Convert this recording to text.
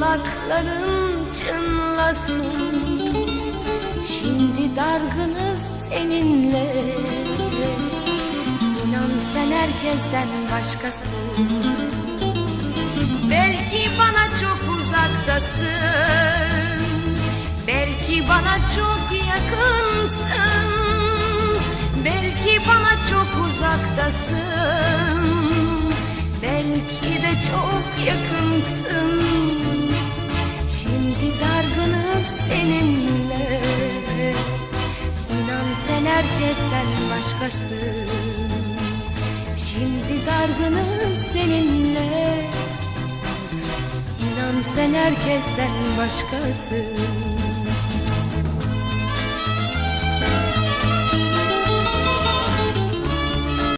Kulakların çınlasın. Şimdi dargınız seninle. İnan sen herkesten başkasın. Belki bana çok uzaktasın. Belki bana çok yakınsın. Belki bana çok uzaktasın sen herkesten başkasın. Şimdi dargınız seninle. İnan sen herkesten başkasın